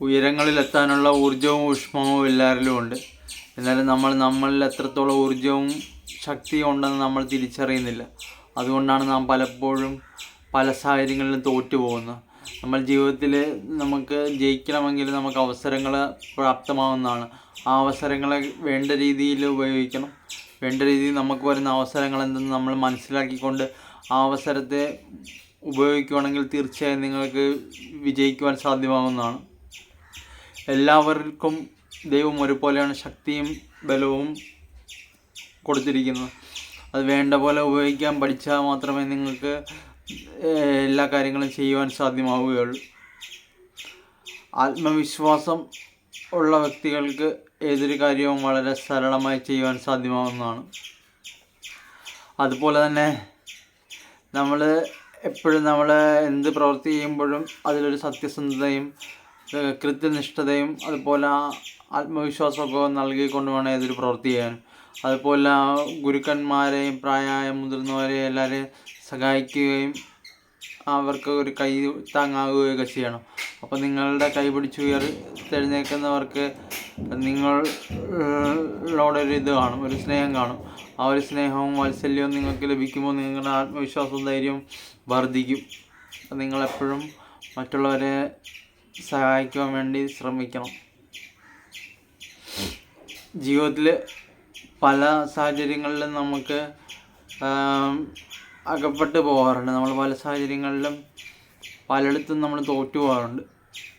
ഉയരങ്ങളിലെത്താനുള്ള ഊർജവും ഊഷ്മവും എല്ലാവരിലും ഉണ്ട്. എന്നാലും നമ്മൾ നമ്മളിൽ എത്രത്തോളം ഊർജവും ശക്തിയും ഉണ്ടെന്ന് നമ്മൾ തിരിച്ചറിയുന്നില്ല. അതുകൊണ്ടാണ് നാം പലപ്പോഴും പല സാഹചര്യങ്ങളിലും തോറ്റു പോകുന്നത് നമ്മൾ ജീവിതത്തിൽ നമുക്ക് ജയിക്കണമെങ്കിൽ നമുക്ക് അവസരങ്ങൾ പ്രാപ്തമാവുന്നതാണ്. ആ അവസരങ്ങളെ വേണ്ട രീതിയിൽ ഉപയോഗിക്കണം. വേണ്ട രീതിയിൽ നമുക്ക് വരുന്ന അവസരങ്ങൾ എന്തെന്ന് നമ്മൾ മനസ്സിലാക്കിക്കൊണ്ട് ആ അവസരത്തെ ഉപയോഗിക്കുകയാണെങ്കിൽ തീർച്ചയായും നിങ്ങൾക്ക് വിജയിക്കുവാൻ സാധ്യമാകുന്നതാണ് എല്ലാവർക്കും ദൈവം ഒരുപോലെയാണ് ശക്തിയും ബലവും കൊടുത്തിരിക്കുന്നത്. അത് വേണ്ട പോലെ ഉപയോഗിക്കാൻ പഠിച്ചാൽ മാത്രമേ നിങ്ങൾക്ക് എല്ലാ കാര്യങ്ങളും ചെയ്യുവാൻ സാധ്യമാവുകയുള്ളൂ. ആത്മവിശ്വാസം ഉള്ള വ്യക്തികൾക്ക് ഏതൊരു കാര്യവും വളരെ സരളമായി ചെയ്യുവാൻ സാധ്യമാവുന്നതാണ്. അതുപോലെ തന്നെ നമ്മൾ എപ്പോഴും നമ്മൾ എന്ത് പ്രവൃത്തി ചെയ്യുമ്പോഴും അതിലൊരു സത്യസന്ധതയും കൃത്യനിഷ്ഠതയും അതുപോലെ ആത്മവിശ്വാസമൊക്കെ നൽകിക്കൊണ്ട് വേണം ഏതൊരു പ്രവൃത്തി ചെയ്യാൻ. അതുപോലെ ഗുരുക്കന്മാരെയും പ്രായമായ മുതിർന്നവരെയും എല്ലാവരെയും സഹായിക്കുകയും അവർക്ക് ഒരു കൈ താങ്ങാകുകയൊക്കെ ചെയ്യണം. അപ്പോൾ നിങ്ങളുടെ കൈ പിടിച്ച് ഉയർത്തെഴുന്നേൽക്കുന്നവർക്ക് നിങ്ങളോടൊരു ഇത് കാണും ഒരു സ്നേഹം കാണും. ആ ഒരു സ്നേഹവും വാത്സല്യവും നിങ്ങൾക്ക് ലഭിക്കുമ്പോൾ നിങ്ങളുടെ ആത്മവിശ്വാസവും ധൈര്യവും വർദ്ധിക്കും. നിങ്ങളെപ്പോഴും മറ്റുള്ളവരെ സഹായിക്കുവാൻ വേണ്ടി ശ്രമിക്കണം. ജീവിതത്തിൽ പല സാഹചര്യങ്ങളിലും നമുക്ക് അകപ്പെട്ട് പോകാറുണ്ട് നമ്മൾ പല സാഹചര്യങ്ങളിലും പലയിടത്തും നമ്മൾ തോറ്റു പോകാറുണ്ട്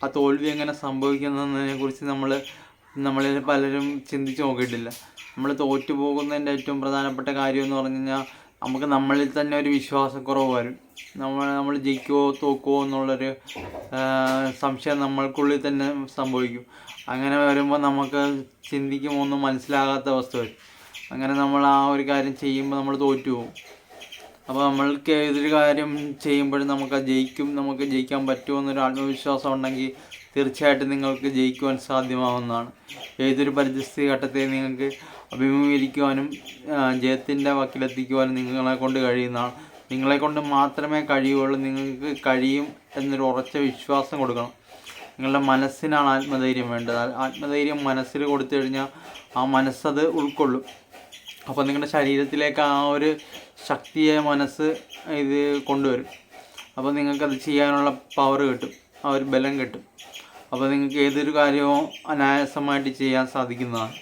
ആ തോൽവി എങ്ങനെ സംഭവിക്കുന്നതിനെ കുറിച്ച് നമ്മൾ നമ്മളിൽ പലരും ചിന്തിച്ച് നോക്കിയിട്ടില്ല. നമ്മൾ തോറ്റു പോകുന്നതിന്റെ ഏറ്റവും പ്രധാനപ്പെട്ട കാര്യം എന്ന് പറഞ്ഞു കഴിഞ്ഞാൽ നമുക്ക് നമ്മളിൽ തന്നെ ഒരു വിശ്വാസക്കുറവ് വരും. നമ്മൾ നമ്മൾ ജയിക്കുമോ തോക്കുമോ എന്നുള്ളൊരു സംശയം നമ്മൾക്കുള്ളിൽ തന്നെ സംഭവിക്കും. അങ്ങനെ വരുമ്പോൾ നമുക്ക് ചിന്തിക്കുമോ ഒന്നും മനസ്സിലാകാത്ത അവസ്ഥ വരും. അങ്ങനെ നമ്മൾ ആ ഒരു കാര്യം ചെയ്യുമ്പോൾ നമ്മൾ തോറ്റു പോകും അപ്പോൾ നമ്മൾക്ക് ഏതൊരു കാര്യം ചെയ്യുമ്പോഴും നമുക്ക് ജയിക്കും നമുക്ക് ജയിക്കാൻ പറ്റുമോ എന്നൊരു ആത്മവിശ്വാസം ഉണ്ടെങ്കിൽ തീർച്ചയായിട്ടും നിങ്ങൾക്ക് ജയിക്കുവാൻ സാധ്യമാവുന്നതാണ്. ഏതൊരു പരിസ്ഥിതി ഘട്ടത്തെ നിങ്ങൾക്ക് അഭിമുഖീകരിക്കുവാനും ജയത്തിന്റെ വക്കിലെത്തിക്കുവാനും നിങ്ങളെ കൊണ്ട് കഴിയുന്നതാണ്. നിങ്ങളെ കൊണ്ട് മാത്രമേ കഴിയുള്ളൂ നിങ്ങൾക്ക് കഴിയും എന്നൊരു ഉറച്ച വിശ്വാസം കൊടുക്കണം. നിങ്ങളുടെ മനസ്സിനാണ് ആത്മധൈര്യം വേണ്ടത്. ആത്മധൈര്യം മനസ്സിൽ കൊടുത്തു കഴിഞ്ഞാൽ ആ മനസ്സത് ഉൾക്കൊള്ളും. അപ്പോൾ നിങ്ങളുടെ ശരീരത്തിലേക്ക് ആ ഒരു ശക്തിയെ മനസ്സ് ഇത് കൊണ്ടുവരും. അപ്പോൾ നിങ്ങൾക്കത് ചെയ്യാനുള്ള പവർ കിട്ടും. ആ ഒരു ബലം കിട്ടും. അപ്പോൾ നിങ്ങൾക്ക് ഏതൊരു കാര്യവും അനായാസമായിട്ട് ചെയ്യാൻ സാധിക്കുന്നതാണ്.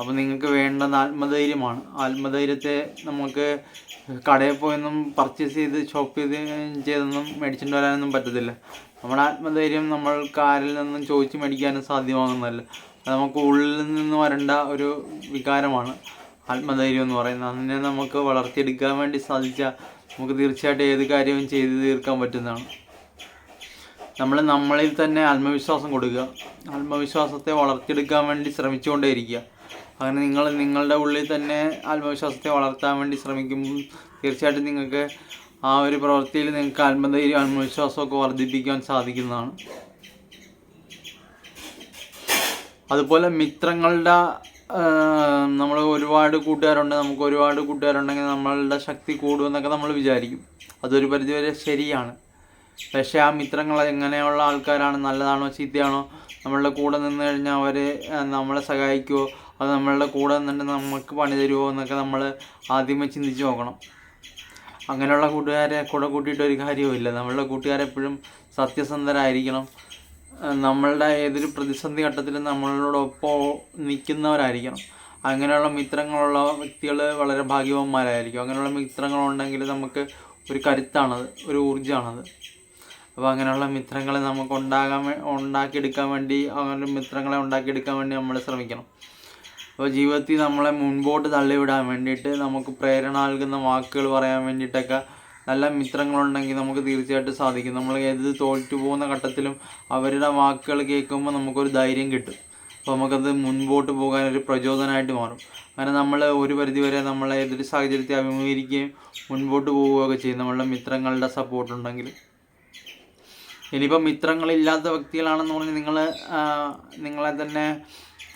അപ്പോൾ നിങ്ങൾക്ക് വേണ്ടത് ആത്മധൈര്യമാണ്. ആത്മധൈര്യത്തെ നമുക്ക് കടയിൽ പോയൊന്നും പർച്ചേസ് ചെയ്ത് ഷോപ്പ് ചെയ്ത് ചെയ്തൊന്നും മേടിച്ചിട്ട് വരാനൊന്നും പറ്റത്തില്ല. നമ്മുടെ ആത്മധൈര്യം നമ്മൾ കാരിൽ നിന്നും ചോദിച്ച് മേടിക്കാനും സാധ്യമാകുന്നതല്ല. അത് നമുക്ക് ഉള്ളിൽ നിന്ന് വരേണ്ട ഒരു വികാരമാണ് ആത്മധൈര്യം എന്ന് പറയുന്നത്. അതിനെ നമുക്ക് വളർത്തിയെടുക്കാൻ വേണ്ടി സാധിച്ചാൽ നമുക്ക് തീർച്ചയായിട്ടും ഏത് കാര്യവും ചെയ്ത് തീർക്കാൻ പറ്റുന്നതാണ്. നമ്മൾ നമ്മളിൽ തന്നെ ആത്മവിശ്വാസം കൊടുക്കുക. ആത്മവിശ്വാസത്തെ വളർത്തിയെടുക്കാൻ വേണ്ടി ശ്രമിച്ചുകൊണ്ടേയിരിക്കുക. അങ്ങനെ നിങ്ങൾ നിങ്ങളുടെ ഉള്ളിൽ തന്നെ ആത്മവിശ്വാസത്തെ വളർത്താൻ വേണ്ടി ശ്രമിക്കുമ്പോൾ തീർച്ചയായിട്ടും നിങ്ങൾക്ക് ആ ഒരു പ്രവൃത്തിയിൽ നിങ്ങൾക്ക് ആത്മധൈര്യം ആത്മവിശ്വാസമൊക്കെ വർദ്ധിപ്പിക്കാൻ സാധിക്കുന്നതാണ്. അതുപോലെ മിത്രങ്ങളുടെ നമ്മൾ ഒരുപാട് കൂട്ടുകാരുണ്ട്. നമുക്ക് ഒരുപാട് കൂട്ടുകാരുണ്ടെങ്കിൽ നമ്മളുടെ ശക്തി കൂടുമെന്നൊക്കെ നമ്മൾ വിചാരിക്കും. അതൊരു പരിധിവരെ ശരിയാണ്. പക്ഷേ ആ മിത്രങ്ങൾ എങ്ങനെയുള്ള ആൾക്കാരാണ്? നല്ലതാണോ? ചീത്തയാണോ? നമ്മളുടെ കൂടെ നിന്ന് കഴിഞ്ഞാൽ അവർ നമ്മളെ സഹായിക്കുമോ അത് നമ്മളുടെ കൂടെ നിന്നിട്ട് നമുക്ക് പണി തരുമോ എന്നൊക്കെ നമ്മൾ ആദ്യമേ ചിന്തിച്ച് നോക്കണം. അങ്ങനെയുള്ള കൂട്ടുകാരെ കൂടെ കൂട്ടിയിട്ട് ഒരു കാര്യവുമില്ല നമ്മളുടെ കൂട്ടുകാരെപ്പോഴും സത്യസന്ധരായിരിക്കണം. നമ്മളുടെ ഏതൊരു പ്രതിസന്ധി ഘട്ടത്തിലും നമ്മളോടൊപ്പം നിൽക്കുന്നവരായിരിക്കണം. അങ്ങനെയുള്ള മിത്രങ്ങളുള്ള വ്യക്തികൾ വളരെ ഭാഗ്യവാന്മാരായിരിക്കും. അങ്ങനെയുള്ള മിത്രങ്ങളുണ്ടെങ്കിൽ നമുക്ക് ഒരു കരുത്താണത് ഒരു ഊർജമാണത്. അപ്പോൾ അങ്ങനെയുള്ള മിത്രങ്ങളെ നമുക്ക് ഉണ്ടാകാൻ ഉണ്ടാക്കിയെടുക്കാൻ വേണ്ടി അങ്ങനെ മിത്രങ്ങളെ ഉണ്ടാക്കിയെടുക്കാൻ വേണ്ടി നമ്മൾ ശ്രമിക്കണം. അപ്പോൾ ജീവിതത്തിൽ നമ്മളെ മുൻപോട്ട് തള്ളിവിടാൻ വേണ്ടിയിട്ട് നമുക്ക് പ്രേരണ നൽകുന്ന വാക്കുകൾ പറയാൻ വേണ്ടിയിട്ടൊക്കെ നല്ല മിത്രങ്ങളുണ്ടെങ്കിൽ നമുക്ക് തീർച്ചയായിട്ടും സാധിക്കും. നമ്മൾ ഏത് തോറ്റു പോകുന്ന ഘട്ടത്തിലും അവരുടെ വാക്കുകൾ കേൾക്കുമ്പോൾ നമുക്കൊരു ധൈര്യം കിട്ടും. അപ്പോൾ നമുക്കത് മുൻപോട്ട് പോകാൻ ഒരു പ്രചോദനമായിട്ട് മാറും. അങ്ങനെ നമ്മൾ ഒരു പരിധിവരെ നമ്മൾ ഏതൊരു സാഹചര്യത്തെ അഭിമുഖീകരിക്കുകയും മുൻപോട്ട് പോവുകയൊക്കെ ചെയ്യും. നമ്മളുടെ മിത്രങ്ങളുടെ സപ്പോർട്ട് ഉണ്ടെങ്കിൽ. ഇനിയിപ്പോൾ മിത്രങ്ങളില്ലാത്ത വ്യക്തികളാണെന്ന് പറഞ്ഞ് നിങ്ങൾ നിങ്ങളെ തന്നെ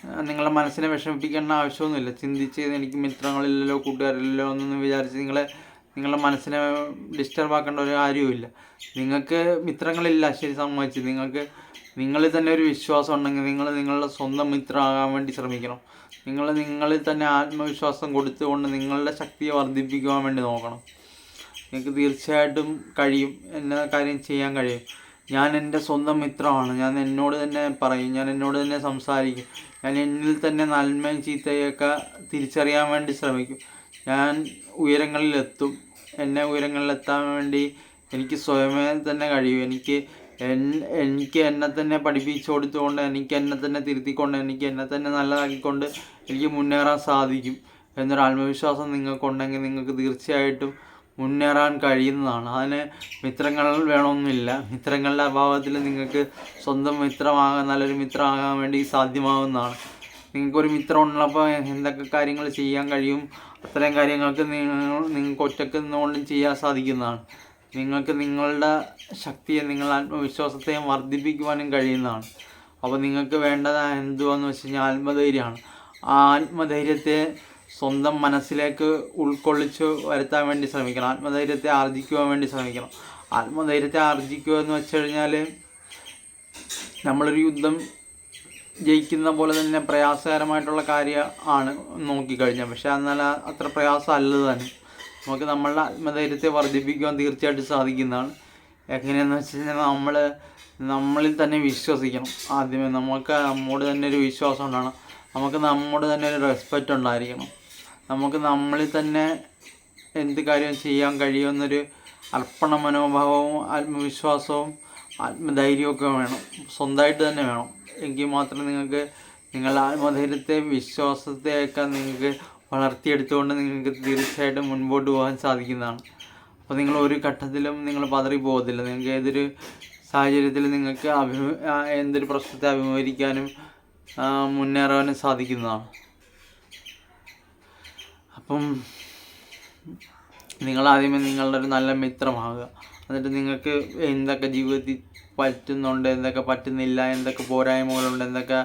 നിങ്ങളെ നിങ്ങളുടെ മനസ്സിനെ വിഷമിപ്പിക്കേണ്ട ആവശ്യമൊന്നുമില്ല. ചിന്തിച്ച് എനിക്ക് മിത്രങ്ങളില്ലല്ലോ കൂട്ടുകാരില്ലല്ലോ എന്നൊന്നും വിചാരിച്ച് നിങ്ങളെ നിങ്ങളുടെ മനസ്സിനെ ഡിസ്റ്റർബ് ആക്കേണ്ട ഒരു കാര്യവുമില്ല. നിങ്ങൾക്ക് മിത്രങ്ങളില്ല ശരി സമ്മതിച്ച്. നിങ്ങൾക്ക് നിങ്ങളിൽ തന്നെ ഒരു വിശ്വാസം ഉണ്ടെങ്കിൽ നിങ്ങൾ നിങ്ങളുടെ സ്വന്തം മിത്രമാകാൻ വേണ്ടി ശ്രമിക്കണം. നിങ്ങൾ നിങ്ങളിൽ തന്നെ ആത്മവിശ്വാസം കൊടുത്തുകൊണ്ട് നിങ്ങളുടെ ശക്തിയെ വർദ്ധിപ്പിക്കുവാൻ വേണ്ടി നോക്കണം. നിങ്ങൾക്ക് തീർച്ചയായിട്ടും കഴിയും. എന്ന കാര്യം ചെയ്യാൻ കഴിയും. ഞാൻ എന്റെ സ്വന്തം മിത്രമാണ്. ഞാൻ എന്നോട് തന്നെ പറയും. ഞാൻ എന്നോട് തന്നെ സംസാരിക്കും. ഞാൻ എന്നിൽ തന്നെ നന്മയും ചീത്തയൊക്കെ തിരിച്ചറിയാൻ വേണ്ടി ശ്രമിക്കും. ഞാൻ ഉയരങ്ങളിലെത്തും. എന്നെ ഉയരങ്ങളിലെത്താൻ വേണ്ടി എനിക്ക് സ്വയമേ തന്നെ കഴിയും. എനിക്ക് എനിക്ക് എന്നെ തന്നെ പഠിപ്പിച്ചു കൊടുത്തുകൊണ്ട് എനിക്ക് എന്നെ തന്നെ തിരുത്തിക്കൊണ്ട് എനിക്ക് എന്നെ തന്നെ നല്ലതാക്കിക്കൊണ്ട് എനിക്ക് മുന്നേറാൻ സാധിക്കും. എന്നൊരു ആത്മവിശ്വാസം നിങ്ങൾക്കുണ്ടെങ്കിൽ നിങ്ങൾക്ക് തീർച്ചയായിട്ടും മുന്നേറാൻ കഴിയുന്നതാണ്. അതിന് മിത്രങ്ങൾ വേണമെന്നില്ല മിത്രങ്ങളുടെ അഭാവത്തിൽ നിങ്ങൾക്ക് സ്വന്തം മിത്രമാകാൻ നല്ലൊരു മിത്രമാകാൻ വേണ്ടി സാധ്യമാകുന്നതാണ് നിങ്ങൾക്കൊരു മിത്രം ഉള്ളപ്പോൾ എന്തൊക്കെ കാര്യങ്ങൾ ചെയ്യാൻ കഴിയും അത്തരം കാര്യങ്ങൾക്ക് നിങ്ങൾ നിങ്ങൾക്ക് ഒറ്റയ്ക്ക് നിന്നുകൊണ്ടും ചെയ്യാൻ സാധിക്കുന്നതാണ്. നിങ്ങൾക്ക് നിങ്ങളുടെ ശക്തിയെ നിങ്ങളുടെ ആത്മവിശ്വാസത്തെയും വർദ്ധിപ്പിക്കുവാനും കഴിയുന്നതാണ്. അപ്പോൾ നിങ്ങൾക്ക് വേണ്ടത് എന്തുവാന്ന് വെച്ച് കഴിഞ്ഞാൽ ആത്മധൈര്യമാണ്. ആ ആത്മധൈര്യത്തെ സ്വന്തം മനസ്സിലേക്ക് ഉൾക്കൊള്ളിച്ച് വരുത്താൻ വേണ്ടി ശ്രമിക്കണം. ആത്മധൈര്യത്തെ ആർജിക്കുവാൻ വേണ്ടി ശ്രമിക്കണം. ആത്മധൈര്യത്തെ ആർജിക്കുക എന്ന് വെച്ച് കഴിഞ്ഞാൽ നമ്മളൊരു യുദ്ധം ജയിക്കുന്ന പോലെ തന്നെ പ്രയാസകരമായിട്ടുള്ള കാര്യം ആണ് നോക്കിക്കഴിഞ്ഞാൽ. പക്ഷേ എന്നാൽ അത്ര പ്രയാസം അല്ലത് തന്നെ. നമുക്ക് നമ്മളുടെ ആത്മധൈര്യത്തെ വർദ്ധിപ്പിക്കുവാൻ തീർച്ചയായിട്ടും സാധിക്കുന്നതാണ്. എങ്ങനെയാണെന്ന് വെച്ച് കഴിഞ്ഞാൽ നമ്മൾ നമ്മളിൽ തന്നെ വിശ്വസിക്കണം. ആദ്യമേ നമുക്ക് നമ്മോട് തന്നെ ഒരു വിശ്വാസം ഉണ്ടാകണം നമുക്ക് നമ്മോട് തന്നെ ഒരു റെസ്പെക്റ്റ് ഉണ്ടായിരിക്കണം. നമുക്ക് നമ്മളിൽ തന്നെ എന്ത് കാര്യവും ചെയ്യാൻ കഴിയുമെന്നൊരു അർപ്പണ മനോഭാവവും ആത്മവിശ്വാസവും ആത്മധൈര്യമൊക്കെ വേണം. സ്വന്തമായിട്ട് തന്നെ വേണം. എങ്കിൽ മാത്രം നിങ്ങൾക്ക് നിങ്ങളുടെ ആത്മധൈര്യത്തെ വിശ്വാസത്തെയൊക്കെ നിങ്ങൾക്ക് വളർത്തിയെടുത്തുകൊണ്ട് നിങ്ങൾക്ക് തീർച്ചയായിട്ടും മുൻപോട്ട് പോകാൻ സാധിക്കുന്നതാണ്. അപ്പോൾ നിങ്ങൾ ഒരു ഘട്ടത്തിലും നിങ്ങൾ പതറി പോകത്തില്ല. നിങ്ങൾക്ക് ഏതൊരു സാഹചര്യത്തിൽ നിങ്ങൾക്ക് അഭിമു എന്തൊരു പ്രശ്നത്തെ അഭിമുഖീകരിക്കാനും മുന്നേറാനും സാധിക്കുന്നതാണ്. അപ്പം നിങ്ങൾ ആദ്യമേ നിങ്ങളുടെ ഒരു നല്ല മിത്രമാകുക എന്നിട്ട് നിങ്ങൾക്ക് എന്തൊക്കെ ജീവിതത്തിൽ പറ്റുന്നുണ്ട് എന്തൊക്കെ പറ്റുന്നില്ല എന്തൊക്കെ പോരായ്മകളുണ്ട് എന്തൊക്കെ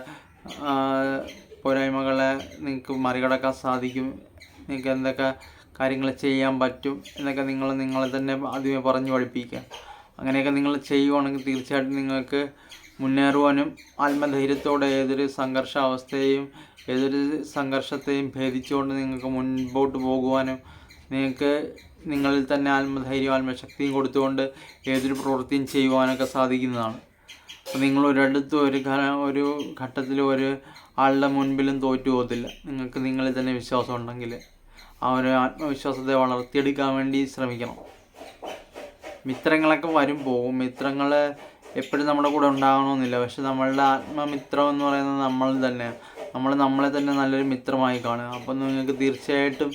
പോരായ്മകളെ നിങ്ങൾക്ക് മറികടക്കാൻ സാധിക്കും നിങ്ങൾക്ക് എന്തൊക്കെ കാര്യങ്ങൾ ചെയ്യാൻ പറ്റും എന്നൊക്കെ നിങ്ങൾ നിങ്ങളെ തന്നെ ആദ്യമേ പറഞ്ഞു പഠിപ്പിക്കുക. അങ്ങനെയൊക്കെ നിങ്ങൾ ചെയ്യുവാണെങ്കിൽ തീർച്ചയായിട്ടും നിങ്ങൾക്ക് മുന്നേറുവാനും ആത്മധൈര്യത്തോടെ ഏതൊരു സംഘർഷാവസ്ഥയെയും ഏതൊരു സംഘർഷത്തെയും ഭേദിച്ചുകൊണ്ട് നിങ്ങൾക്ക് മുൻപോട്ട് പോകുവാനും നിങ്ങൾക്ക് നിങ്ങളിൽ തന്നെ ആത്മധൈര്യം ആത്മശക്തിയും കൊടുത്തുകൊണ്ട് ഏതൊരു പ്രവൃത്തിയും ചെയ്യുവാനൊക്കെ സാധിക്കുന്നതാണ്. അപ്പോൾ നിങ്ങൾ ഒരിടത്തും ഒരു ഒരു ഘട്ടത്തിൽ ഒരു ആളുടെ മുൻപിലും തോറ്റു പോകത്തില്ല. നിങ്ങൾക്ക് നിങ്ങളിൽ തന്നെ വിശ്വാസം ഉണ്ടെങ്കിൽ ആ ഒരു ആത്മവിശ്വാസത്തെ വളർത്തിയെടുക്കാൻ വേണ്ടി ശ്രമിക്കണം. മിത്രങ്ങളൊക്കെ വരും പോകും. മിത്രങ്ങൾ എപ്പോഴും നമ്മുടെ കൂടെ ഉണ്ടാകണമെന്നില്ല. പക്ഷെ നമ്മളുടെ ആത്മമിത്രം എന്ന് പറയുന്നത് നമ്മൾ തന്നെയാണ്. നമ്മൾ നമ്മളെ തന്നെ നല്ലൊരു മിത്രമായി കാണുക. അപ്പം നിങ്ങൾക്ക് തീർച്ചയായിട്ടും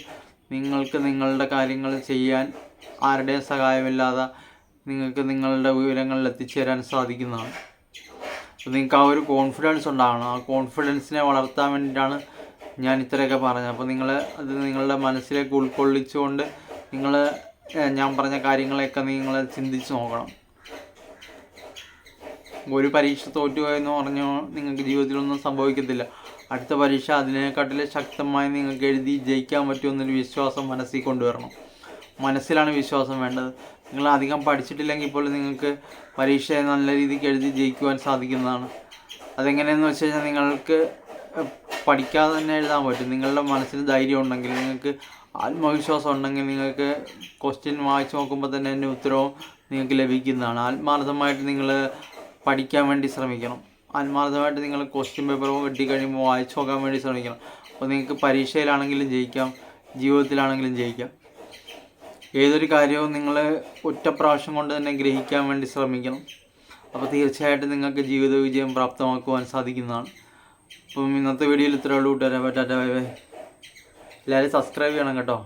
നിങ്ങൾക്ക് നിങ്ങളുടെ കാര്യങ്ങൾ ചെയ്യാൻ ആരുടെയും സഹായമില്ലാതെ നിങ്ങൾക്ക് നിങ്ങളുടെ വിവരങ്ങളിൽ എത്തിച്ചേരാൻ സാധിക്കുന്നതാണ്. നിങ്ങൾക്ക് ആ ഒരു കോൺഫിഡൻസ് ഉണ്ടാകണം ആ കോൺഫിഡൻസിനെ വളർത്താൻ വേണ്ടിയിട്ടാണ് ഞാൻ ഇത്രയൊക്കെ പറഞ്ഞത്. അപ്പോൾ നിങ്ങൾ അത് നിങ്ങളുടെ മനസ്സിലേക്ക് ഉൾക്കൊള്ളിച്ചുകൊണ്ട് നിങ്ങൾ ഞാൻ പറഞ്ഞ കാര്യങ്ങളെയൊക്കെ നിങ്ങൾ ചിന്തിച്ച് നോക്കണം. ഒരു പരീക്ഷ തോറ്റുപോയെന്ന് പറഞ്ഞോ നിങ്ങൾക്ക് ജീവിതത്തിലൊന്നും സംഭവിക്കത്തില്ല. അടുത്ത പരീക്ഷ അതിനെക്കാട്ടിൽ ശക്തമായി നിങ്ങൾക്ക് എഴുതി ജയിക്കാൻ പറ്റുമെന്നൊരു വിശ്വാസം മനസ്സിൽ കൊണ്ടുവരണം. മനസ്സിലാണ് വിശ്വാസം വേണ്ടത്. നിങ്ങൾ അധികം പഠിച്ചിട്ടില്ലെങ്കിൽ പോലും നിങ്ങൾക്ക് പരീക്ഷയെ നല്ല രീതിക്ക് എഴുതി ജയിക്കുവാൻ സാധിക്കുന്നതാണ്. അതെങ്ങനെയെന്ന് വെച്ച് കഴിഞ്ഞാൽ നിങ്ങൾക്ക് പഠിക്കാതെ തന്നെ എഴുതാൻ പറ്റും. നിങ്ങളുടെ മനസ്സിൽ ധൈര്യം ഉണ്ടെങ്കിൽ നിങ്ങൾക്ക് ആത്മവിശ്വാസം ഉണ്ടെങ്കിൽ നിങ്ങൾക്ക് ക്വസ്റ്റ്യൻ വായിച്ച് നോക്കുമ്പോൾ തന്നെ അതിന്റെ ഉത്തരവും നിങ്ങൾക്ക് ലഭിക്കുന്നതാണ്. ആത്മാർത്ഥമായിട്ട് നിങ്ങൾ പഠിക്കാൻ വേണ്ടി ശ്രമിക്കണം. ആത്മാർത്ഥമായിട്ട് നിങ്ങൾ ക്വസ്റ്റ്യൻ പേപ്പർ കിട്ടിക്കഴിയുമ്പോൾ വായിച്ചു നോക്കാൻ വേണ്ടി ശ്രമിക്കണം. അപ്പോൾ നിങ്ങൾക്ക് പരീക്ഷയിലാണെങ്കിലും ജയിക്കാം ജീവിതത്തിലാണെങ്കിലും ജയിക്കാം. ഏതൊരു കാര്യവും നിങ്ങൾ ഒറ്റ പ്രാവശ്യം കൊണ്ട് തന്നെ ഗ്രഹിക്കാൻ വേണ്ടി ശ്രമിക്കണം. അപ്പോൾ തീർച്ചയായിട്ടും നിങ്ങൾക്ക് ജീവിത വിജയം പ്രാപ്തമാക്കുവാൻ സാധിക്കുന്നതാണ്. അപ്പം ഇന്നത്തെ വീഡിയോയിൽ ഇത്രയുള്ളൂ കൂട്ടുകാരെ ടാറ്റ ബൈ ബൈ. എല്ലാവരും സബ്സ്ക്രൈബ് ചെയ്യണം കേട്ടോ.